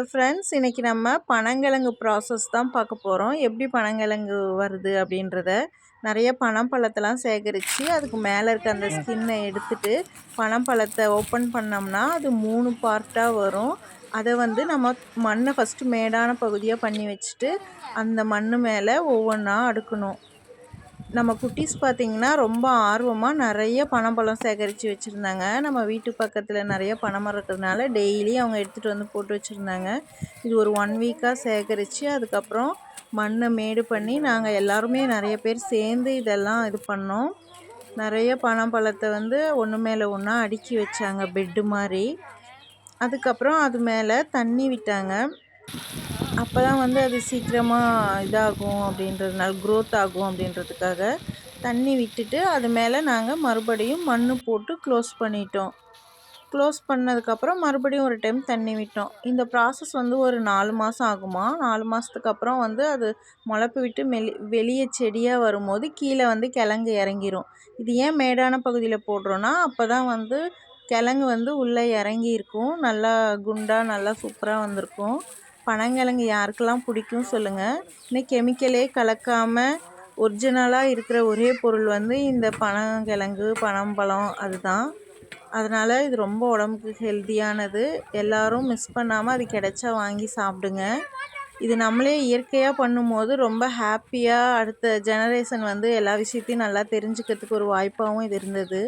Friends இன்றைக்கி நம்ம பனங்கிழங்கு process தான் பார்க்க போகிறோம் எப்படி பனங்கிழங்கு வருது அப்படின்றத? நிறைய பனம்பழத்தெல்லாம் சேகரித்து அதுக்கு மேலே இருக்க அந்த ஸ்கின்னை எடுத்துட்டு பனம்பழத்தை ஓப்பன் பண்ணோம்னா அது மூணு பார்ட்டாக வரும். அதை வந்து நம்ம மண்ணை ஃபஸ்ட்டு மேடான பகுதியாக பண்ணி வச்சுட்டு அந்த மண் மேலே ஒவ்வொன்றா அடுக்கணும். நம்ம குட்டீஸ் பார்த்திங்கன்னா ரொம்ப ஆர்வமாக நிறைய பனம்பழம் சேகரித்து வச்சுருந்தாங்க. நம்ம வீட்டு பக்கத்தில் நிறைய பனைமரம் இருக்கிறதுனால டெய்லி அவங்க எடுத்துகிட்டு வந்து போட்டு வச்சுருந்தாங்க. இது ஒரு ஒன் வீக்காக சேகரித்து அதுக்கப்புறம் மண்ணை மேடு பண்ணி நாங்கள் எல்லாருமே நிறைய பேர் சேர்ந்து இதெல்லாம் இது பண்ணோம். நிறைய பனம்பழத்தை வந்து ஒன்று மேலே ஒன்றா அடுக்கி வச்சாங்க பெட்டு மாதிரி. அதுக்கப்புறம் அது மேலே தண்ணி விட்டாங்க. அப்போ தான் வந்து அது சீக்கிரமாக இதாகும் அப்படின்றதுனால க்ரோத் ஆகும் அப்படின்றதுக்காக தண்ணி விட்டுட்டு அது மேலே நாங்கள் மறுபடியும் மண் போட்டு க்ளோஸ் பண்ணிட்டோம். க்ளோஸ் பண்ணதுக்கப்புறம் மறுபடியும் ஒரு டைம் தண்ணி விட்டோம். இந்த ப்ராசஸ் வந்து ஒரு நாலு மாதம் ஆகுமா? நாலு மாதத்துக்கு அப்புறம் வந்து அது முளப்பு விட்டு மெலி வெளியே செடியாக வரும்போது கீழே வந்து கிழங்கு இறங்கிரும். இது ஏன் மேடான பகுதியில் போடுறோன்னா அப்போ தான் வந்து கிழங்கு வந்து உள்ளே இறங்கி இருக்கும் நல்லா குண்டாக நல்லா சூப்பராக வந்திருக்கும். பனங்கிழங்கு யாருக்கெல்லாம் பிடிக்கும் சொல்லுங்கள் இன்னும் கெமிக்கலே கலக்காமல் ஒரிஜினலாக இருக்கிற ஒரே பொருள் வந்து இந்த பனங்கிழங்கு பனம்பழம் அதுதான். அதனால் இது ரொம்ப உடம்புக்கு ஹெல்த்தியானது எல்லோரும் மிஸ் பண்ணாமல் அது கிடைச்சா வாங்கி சாப்பிடுங்க. இது நம்மளே இயற்கையாக பண்ணும்போது ரொம்ப ஹாப்பியாக அடுத்த ஜெனரேஷன் வந்து எல்லா விஷயத்தையும் நல்லா தெரிஞ்சுக்கிறதுக்கு ஒரு வாய்ப்பாகவும் இது இருந்தது.